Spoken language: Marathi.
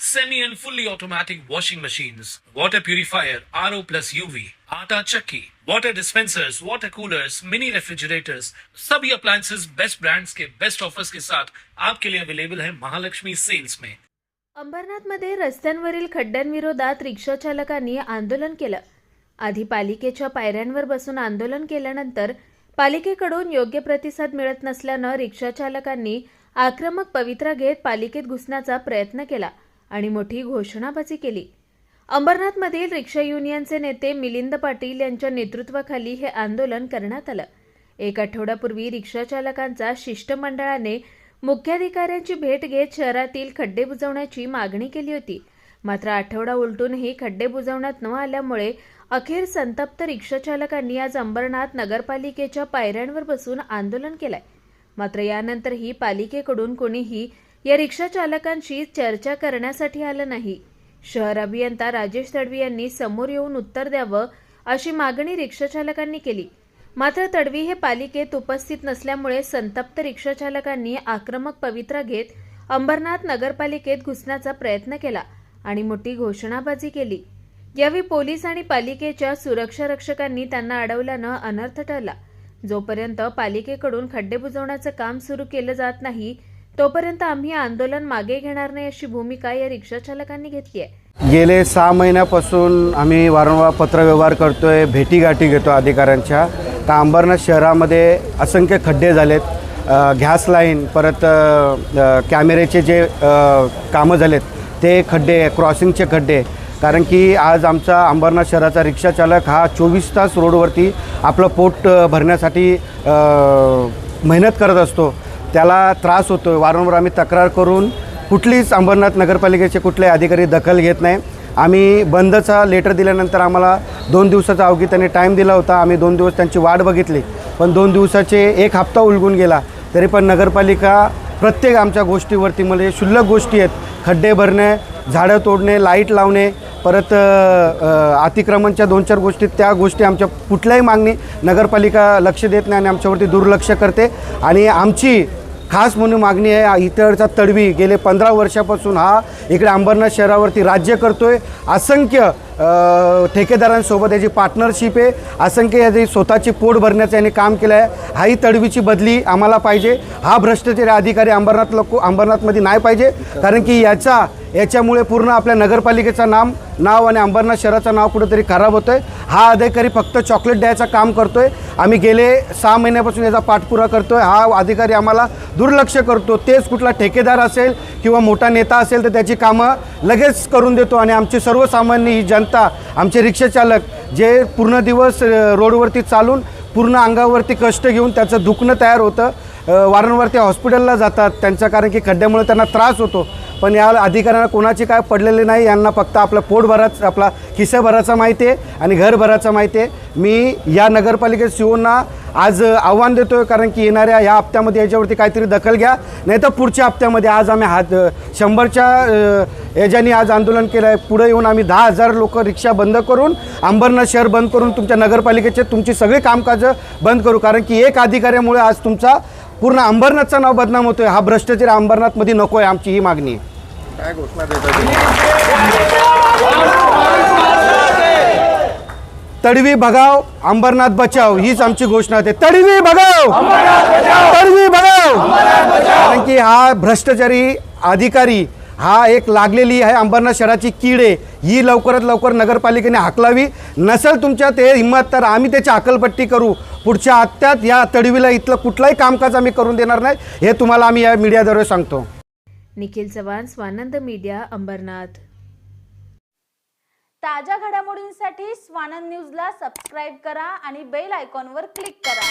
semi and fully automatic washing machines, water purifier, RO plus UV, आटा चक्की, water dispensers, water coolers, mini refrigerators, सभी appliances बेस्ट ब्रांड्स के बेस्ट ऑफर्स के साथ आपके लिए अवेलेबल है महालक्ष्मी सेल्स में अंबरनाथमध्ये रस्त्यांवरील खड्ड्यांविरोधात रिक्षा चालकांनी आंदोलन केलं. आधी पालिकेच्या पायऱ्यांवर बसून आंदोलन केल्यानंतर पालिकेकडून योग्य प्रतिसाद मिळत नसल्यानं रिक्षा चालकांनी आक्रमक पवित्रा घेत पालिकेत घुसण्याचा प्रयत्न केला. आणि मोठी घोषणाबाजी केली. अंबरनाथमधील रिक्षा युनियनचे नेते मिलिंद पाटील यांच्या नेतृत्वाखाली हे आंदोलन करण्यात आलं. एक आठवड्यापूर्वी रिक्षा चालकांचा शिष्टमंडळाने मुख्याधिकाऱ्यांची भेट घेत शहरातील खड्डे बुजवण्याची मागणी केली होती. मात्र आठवडा उलटूनही खड्डे बुजवण्यात न आल्यामुळे अखेर संतप्त रिक्षाचालकांनी आज अंबरनाथ नगरपालिकेच्या पायऱ्यांवर बसून आंदोलन केलंय. मात्र यानंतरही पालिकेकडून कोणीही या रिक्षाचालकांशी चर्चा करण्यासाठी आलं नाही. शहर अभियंता राजेश तडवी यांनी समोर येऊन उत्तर द्यावं अशी मागणी रिक्षाचालकांनी केली. मात्र तडवी हे पालिकेत उपस्थित नसल्यामुळे संतप्त रिक्षाचालकांनी आक्रमक पवित्रा घेत अंबरनाथ नगरपालिकेत घुसण्याचा प्रयत्न केला आणि मोठी घोषणाबाजी केली. यावेळी पोलीस आणि पालिकेच्या सुरक्षा रक्षकांनी त्यांना अडवल्यानं अनर्थ ठरला जोपर्यंत पालिकेकडून खड्डे बुजवण्याचं काम सुरू केलं जात नाही तोपर्यंत आम्ही आंदोलन मागे घेणार नाही अशी भूमिका या रिक्षाचालकांनी घेतली आहे. गेले सहा महिन्यापासून आम्ही वारंवार पत्रव्यवहार करतो आहे भेटीगाठी घेतो अधिकाऱ्यांच्या. तर अंबरनाथ शहरामध्ये असंख्य खड्डे झालेत. गॅस लाईन परत कॅमेऱ्याचे जे कामं झालेत ते खड्डे क्रॉसिंगचे खड्डे. कारण की आज आमचा अंबरनाथ शहराचा रिक्षाचालक हा चोवीस तास रोडवरती आपलं पोट भरण्यासाठी मेहनत करत असतो. त्याला त्रास होतो आहे वारंवार आम्ही तक्रार करून कुठलीच अंबरनाथ नगरपालिकेचे कुठलेही अधिकारी दखल घेत नाही. आम्ही बंदचा लेटर दिल्यानंतर आम्हाला दोन दिवसाचा अवघी त्यांनी टाईम दिला होता. आम्ही दोन दिवस त्यांची वाट बघितली. पण दोन दिवसाचे एक हप्ता उलगून गेला. तरी पण नगरपालिका प्रत्येक आमच्या गोष्टीवरती म्हणजे क्षुल्लक गोष्टी आहेत. खड्डे भरणे झाडं तोडणे लाइट लावणे परत अतिक्रमणच्या दोन चार गोष्टी त्या गोष्टी आमच्या कुठल्याही मागणी नगरपालिका लक्ष देत नाही आणि आमच्यावरती दुर्लक्ष करते. आणि आमची खास म्हणून मागणी आहे इतरचा तडवी गेले पंधरा वर्षापासून हा इकडे अंबरनाथ शहरावरती राज्य करतोय. असंख्य ठेकेदारांसोबत याची पार्टनरशिप आहे. असंख्य याची स्वतःची पोट भरण्याचं याने काम केलं आहे हाही तडवीची बदली आम्हाला पाहिजे. हा भ्रष्टाचारी अधिकारी अंबरनाथ लोक अंबरनाथमध्ये नाही पाहिजे. कारण की याचा याच्यामुळे पूर्ण आपल्या नगरपालिकेचं नाम नाव आणि अंबरनाथ शहराचं नाव कुठेतरी खराब होतं आहे हा अधिकारी फक्त चॉकलेट द्यायचं काम करतो आहे आम्ही गेले सहा महिन्यापासून याचा पाठपुरा करतो आहे हा अधिकारी आम्हाला दुर्लक्ष करतो. तेच कुठला ठेकेदार असेल किंवा मोठा नेता असेल तर त्याची कामं लगेच करून देतो. आणि आमची सर्वसामान्य ही जनता आमचे रिक्षाचालक जे पूर्ण दिवस रोडवरती चालून पूर्ण अंगावरती कष्ट घेऊन त्याचं दुखणं तयार होतं. वारंवार ते हॉस्पिटलला जातात. त्यांच्या कारण की खड्ड्यामुळे त्यांना त्रास होतो. पण या अधिकाऱ्यांना कोणाची काय पडलेले नाही यांना फक्त आपलं पोट भराच आपला खिस्सा भराचा माहिती आहे आणि घरभराचा माहिती आहे. मी या नगरपालिकेत सीओना आज आव्हान देतो आहे कारण की येणाऱ्या या हप्त्यामध्ये याच्यावरती काहीतरी दखल घ्या. नाही तर पुढच्या हप्त्यामध्ये आज आम्ही हात शंभरच्या याच्यानी आज आंदोलन केलं आहे पुढे येऊन आम्ही दहा हजार लोक रिक्षा बंद करून अंबरनाथ शहर बंद करून तुमच्या नगरपालिकेचे तुमची सगळी कामकाजं बंद करू. कारण की एक अधिकाऱ्यामुळे आज तुमचा पूर्ण अंबरनाथचं नाव बदनाम होतोय. हा भ्रष्टाचार अंबरनाथमध्ये नको आहे आमची ही मागणी आहे. काय घोषणा देता तुम्ही? तडवी भगाव अंबरनाथ बचाव हीच आमची घोषणा आहे तडवी भगाव तडवी भगाव कारण की हा भ्रष्टाचारी अधिकारी हा एक लागलेली आहे अंबरनाथ शहराची कीड आहे. ही लवकरात लवकर नगरपालिकेने हाकलावी. नसेल तुमच्यात हे हिंमत तर आम्ही त्याची हाकलपट्टी करू. पुढच्या हप्त्यात या तडवीला इथलं कुठलाही कामकाज आम्ही करून देणार नाही हे तुम्हाला आम्ही या मीडियाद्वारे सांगतो. निखिल चव्हाण स्वानंद मीडिया अंबरनाथ. ताज्या घडामोडींसाठी स्वानंद न्यूजला सबस्क्राईब करा आणि बेल आयकॉनवर क्लिक करा.